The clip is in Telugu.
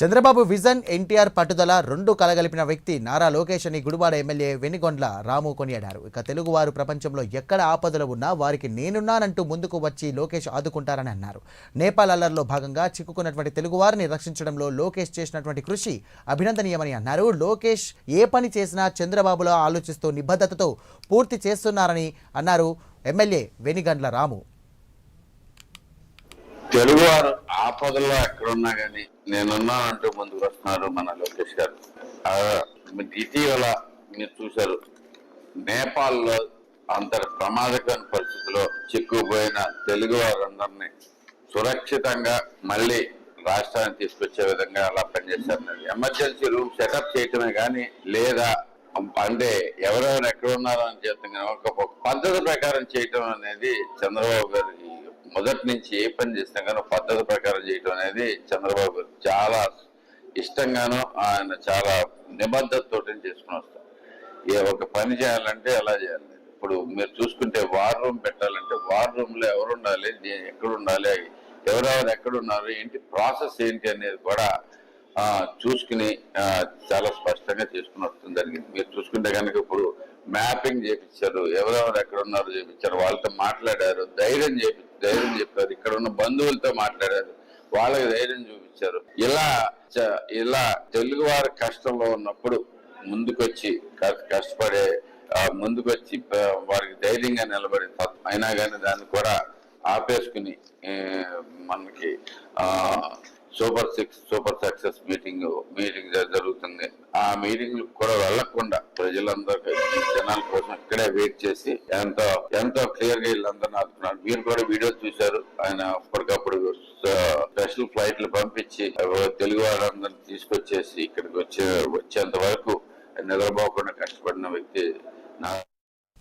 చంద్రబాబు విజన్ ఎన్టీఆర్ పట్టుదల రెండు కలగలిపిన వ్యక్తి నారా లోకేష్ అని గుడివాడ ఎమ్మెల్యే వెనిగొండ్ల రాము కొనియాడారు. ఇక తెలుగువారు ప్రపంచంలో ఎక్కడ ఆపదలు ఉన్నా వారికి నేనున్నానంటూ ముందుకు వచ్చి లోకేష్ ఆదుకుంటారని అన్నారు. నేపాల్ అల్లర్లో భాగంగా చిక్కుకున్నటువంటి తెలుగువారిని రక్షించడంలో లోకేష్ చేసినటువంటి కృషి అభినందనీయమని అన్నారు. లోకేష్ ఏ పని చేసినా చంద్రబాబులో ఆలోచిస్తూ నిబద్ధతతో పూర్తి చేస్తున్నారని అన్నారు ఎమ్మెల్యే వెనిగండ్ల రాము. తెలుగువారు ఆపదలో ఎక్కడున్నా కానీ నేనున్నానంటూ ముందుకు వస్తున్నారు మన లోకేష్ గారు. ఇటీవల మీరు చూశారు. నేపాల్లో అంతటి ప్రమాదకర పరిస్థితిలో చిక్కుపోయిన తెలుగు వారందరినీ సురక్షితంగా మళ్ళీ రాష్ట్రానికి తీసుకొచ్చే విధంగా అలా పనిచేశారు ఎమర్జెన్సీ రూమ్ సెటప్ చేయటమే కానీ లేదా అంటే ఎవరెవరు ఎక్కడ ఉన్నారో అని చెప్తాం ఒక పద్ధతి ప్రకారం చేయటం అనేది చంద్రబాబు గారి మొదటి నుంచి ఏ పని చేసినా కానీ పద్ధతి ప్రకారం చేయటం అనేది చంద్రబాబు చాలా ఇష్టంగాను ఆయన చాలా నిబద్ధతతో చేసుకుని వస్తారు. ఏ ఒక పని చేయాలంటే ఎలా చేయాలి. ఇప్పుడు మీరు చూసుకుంటే వార్ రూమ్ పెట్టాలంటే వార్ రూమ్లో ఎవరు ఉండాలి? నేను ఎక్కడ ఉండాలి? ఎవరెవరు ఎక్కడ ఉన్నారు? ఏంటి ప్రాసెస్ ఏంటి అనేది కూడా ఆ, చూసుకుని చాలా స్పష్టంగా చేసుకుని వస్తుంది జరిగింది. మీరు చూసుకుంటే కనుక ఇప్పుడు మ్యాపింగ్ చేపించారు ఎవరెవరు ఎక్కడ ఉన్నారు చేపించారు వాళ్ళతో మాట్లాడారు. ధైర్యం చేపి ధైర్యం చెప్పారు. ఇక్కడ ఉన్న బంధువులతో మాట్లాడారు. వాళ్ళకి ధైర్యం చూపించారు. ఇలా చ- ఇలా తెలుగు వారి కష్టంలో ఉన్నప్పుడు ముందుకొచ్చి కష్టపడే ముందుకొచ్చి వారికి ధైర్యంగా నిలబడి అయినా కానీ దాన్ని కూడా ఆపేసుకుని మనకి super six super success meeting meeting జరుగుతుంది. ఆ మీటింగ్ కూడా వెళ్ళకుండా ప్రజలందరూ జనాల కోసం ఇక్కడే వెయిట్ చేసి ఎంతో ఎంతో క్లియర్గా వీళ్ళందరినీ ఆదుకున్నారు. మీరు కూడా వీడియో చూశారు. ఆయన అప్పటికప్పుడు స్పెషల్ ఫ్లైట్లు పంపించి తెలుగు వాళ్ళందరినీ తీసుకొచ్చేసి ఇక్కడికి వచ్చే వచ్చేంత వరకు నిద్రపోకుండా కష్టపడిన వ్యక్తి నా